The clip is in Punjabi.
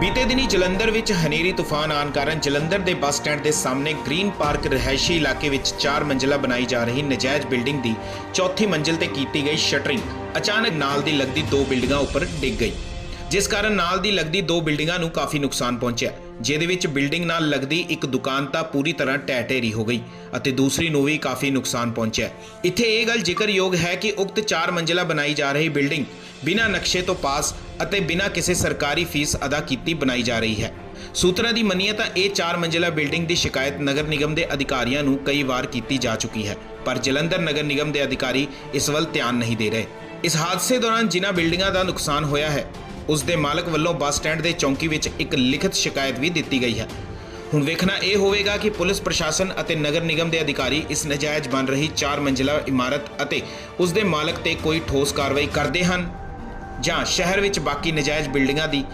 ਬੀਤੇ ਦਿਨੀ ਜਲੰਧਰ ਵਿੱਚ ਹਨੇਰੀ ਤੂਫਾਨ ਆਉਣ ਕਾਰਨ ਜਲੰਧਰ ਦੇ ਬੱਸ ਸਟੈਂਡ ਦੇ ਸਾਹਮਣੇ ਗ੍ਰੀਨ ਪਾਰਕ ਰਿਹਾਇਸ਼ੀ ਇਲਾਕੇ ਵਿੱਚ 4 ਮੰਜ਼ਿਲਾ ਬਣਾਈ ਜਾ ਰਹੀ ਨਜਾਇਜ਼ ਬਿਲਡਿੰਗ ਦੀ ਚੌਥੀ ਮੰਜ਼ਿਲ ਤੇ ਕੀਤੀ ਗਈ ਸ਼ਟਰਿੰਗ। ਅਚਾਨਕ ਨਾਲ ਦੀ ਲੱਗਦੀ ਦੋ ਬਿਲਡਿੰਗਾਂ ਉੱਪਰ ਡਿੱਗ ਗਈ। ਜਿਸ ਕਾਰਨ ਨਾਲ ਦੀ ਲੱਗਦੀ ਦੋ ਬਿਲਡਿੰਗਾਂ ਨੂੰ ਕਾਫੀ ਨੁਕਸਾਨ ਪਹੁੰਚਿਆ। ਜਿਹਦੇ ਵਿੱਚ ਬਿਲਡਿੰਗ ਨਾਲ ਲੱਗਦੀ ਇੱਕ ਦੁਕਾਨ ਤਾਂ ਪੂਰੀ ਤਰ੍ਹਾਂ ਢਹਿ ਢੇਰੀ ਹੋ ਗਈ ਅਤੇ ਦੂਸਰੀ ਨੂੰ ਵੀ ਕਾਫੀ ਨੁਕਸਾਨ ਪਹੁੰਚਿਆ। ਇੱਥੇ ਇਹ ਗੱਲ ਜ਼ਿਕਰਯੋਗ ਹੈ ਕਿ ਉਕਤ 4 ਮੰਜ਼ਿਲਾ ਬਣਾਈ ਜਾ ਰਹੀ ਬਿਲਡਿੰਗ ਬਿਨਾਂ ਨਕਸ਼ੇ ਤੋਂ ਪਾਸ ਅਤੇ ਬਿਨਾਂ ਕਿਸੇ ਸਰਕਾਰੀ ਫੀਸ ਅਦਾ ਕੀਤੀ ਬਣਾਈ ਜਾ ਰਹੀ ਹੈ। ਸੂਤਰਾਂ ਦੀ ਮੰਨੀਏ ਤਾਂ ਇਹ 4 ਮੰਜ਼ਿਲਾ ਬਿਲਡਿੰਗ ਦੀ ਸ਼ਿਕਾਇਤ ਨਗਰ ਨਿਗਮ ਦੇ ਅਧਿਕਾਰੀਆਂ ਨੂੰ ਕਈ ਵਾਰ ਕੀਤੀ ਜਾ ਚੁੱਕੀ ਹੈ, ਪਰ ਜਲੰਧਰ ਨਗਰ ਨਿਗਮ ਦੇ ਅਧਿਕਾਰੀ ਇਸ ਵੱਲ ਧਿਆਨ ਨਹੀਂ ਦੇ ਰਹੇ। ਇਸ ਹਾਦਸੇ ਦੌਰਾਨ ਜਿਨ੍ਹਾਂ ਬਿਲਡਿੰਗਾਂ ਦਾ ਨੁਕਸਾਨ ਹੋਇਆ ਹੈ ਉਸ ਦੇ ਮਾਲਕ ਵੱਲੋਂ ਬੱਸ ਸਟੈਂਡ ਦੇ ਚੌਂਕੀ ਵਿੱਚ ਇੱਕ ਲਿਖਤ ਸ਼ਿਕਾਇਤ ਵੀ ਦਿੱਤੀ ਗਈ ਹੈ। ਹੁਣ ਵੇਖਣਾ ਇਹ ਹੋਵੇਗਾ ਕਿ ਪੁਲਿਸ ਪ੍ਰਸ਼ਾਸਨ ਅਤੇ ਨਗਰ ਨਿਗਮ ਦੇ ਅਧਿਕਾਰੀ ਇਸ ਨਜਾਇਜ਼ ਬਣ ਰਹੀ 4 ਮੰਜ਼ਿਲਾ ਇਮਾਰਤ ਅਤੇ ਉਸ ਦੇ ਮਾਲਕ ਤੇ ਕੋਈ ਠੋਸ ਕਾਰਵਾਈ ਕਰਦੇ ਹਨ ਜਾਂ ਸ਼ਹਿਰ ਵਿੱਚ ਬਾਕੀ ਨਜਾਇਜ਼ ਬਿਲਡਿੰਗਾਂ ਦੀ